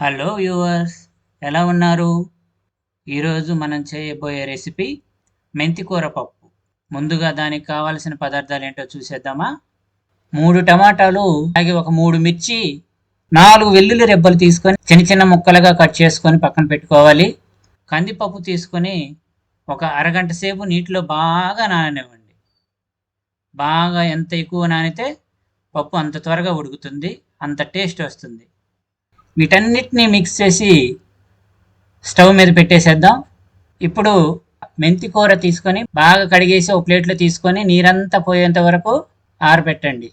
Hello viewers ఎలా ఉన్నారు? ఈరోజు మనం చేయబోయే రెసిపీ మెంతికూర పప్పు. ముందుగా దానికి కావాల్సిన పదార్థాలు ఏంటో చూసేద్దామా? మూడు టమాటాలు అలాగే ఒక మూడు మిర్చి నాలుగు వెల్లుల్లి రెబ్బలు తీసుకొని చిన్న చిన్న ముక్కలుగా కట్ చేసుకొని పక్కన పెట్టుకోవాలి. కందిపప్పు తీసుకొని ఒక అరగంట సేపు నీటిలో బాగా నాననివ్వండి. బాగా ఎంత ఎక్కువ నానితే పప్పు అంత త్వరగా ఉడుకుతుంది అంత టేస్ట్ వస్తుంది. వీటన్నిటిని మిక్స్ చేసి స్టవ్ మీద పెట్టేసేద్దాం. ఇప్పుడు మెంతి కూర తీసుకొని బాగా కడిగేసి ఒక ప్లేట్లో తీసుకొని నీరంతా పోయేంత వరకు ఆరబెట్టండి.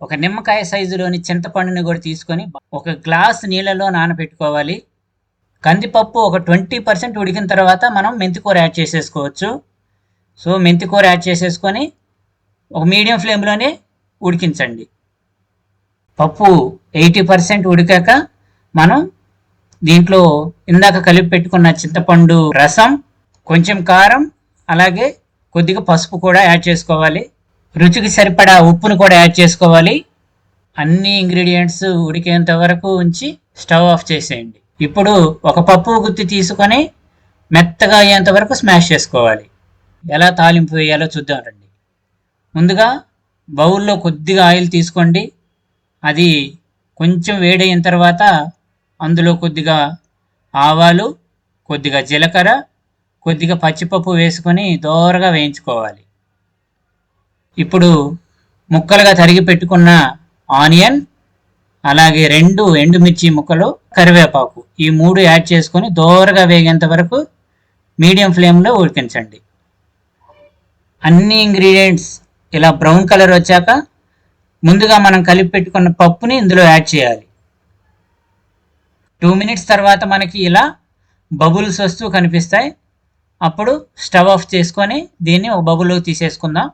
ఒక నిమ్మకాయ సైజులోని చింతపండుని కూడా తీసుకొని ఒక గ్లాస్ నీళ్ళలో నానబెట్టుకోవాలి. కందిపప్పు ఒక ట్వంటీ పర్సెంట్ ఉడికిన తర్వాత మనం మెంతికూర యాడ్ చేసేసుకోవచ్చు. సో మెంతికూర యాడ్ చేసేసుకొని ఒక మీడియం ఫ్లేమ్లోనే ఉడికించండి. పప్పు ఎయిటీ పర్సెంట్ ఉడికాక మనం దీంట్లో ఇందాక కలిపి పెట్టుకున్న చింతపండు రసం కొంచెం కారం అలాగే కొద్దిగా పసుపు కూడా యాడ్ చేసుకోవాలి. రుచికి సరిపడా ఉప్పును కూడా యాడ్ చేసుకోవాలి. అన్ని ఇంగ్రీడియంట్స్ ఉడికేంత వరకు ఉంచి స్టవ్ ఆఫ్ చేసేయండి. ఇప్పుడు ఒక పప్పు గుత్తి తీసుకొని మెత్తగా అయ్యేంత వరకు స్మాష్ చేసుకోవాలి. ఎలా తాలింపు వేయాలో చూద్దాం రండి. ముందుగా బౌల్లో కొద్దిగా ఆయిల్ తీసుకోండి. అది కొంచెం వేడైన తర్వాత అందులో కొద్దిగా ఆవాలు కొద్దిగా జీలకర్ర కొద్దిగా పచ్చిపప్పు వేసుకొని దోరగా వేయించుకోవాలి. ఇప్పుడు ముక్కలుగా తరిగి పెట్టుకున్న ఆనియన్ అలాగే రెండు ఎండుమిర్చి ముక్కలు కరివేపాకు ఈ మూడు యాడ్ చేసుకొని దోరగా వేగేంత వరకు మీడియం ఫ్లేమ్లో ఉడికించండి. అన్ని ఇంగ్రీడియంట్స్ ఇలా బ్రౌన్ కలర్ వచ్చాక ముందుగా మనం కలిపి పెట్టుకున్న పప్పుని ఇందులో యాడ్ చేయాలి. టూ మినిట్స్ తర్వాత మనకి ఇలా బబుల్స్ వస్తూ కనిపిస్తాయి. అప్పుడు స్టవ్ ఆఫ్ చేసుకొని దీన్ని ఒక బబుల్లోకి తీసేసుకుందాం.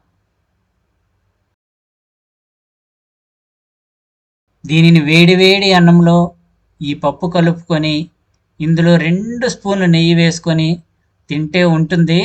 దీనిని వేడి వేడి అన్నంలో ఈ పప్పు కలుపుకొని ఇందులో రెండు స్పూన్లు నెయ్యి వేసుకొని తింటే ఉంటుంది.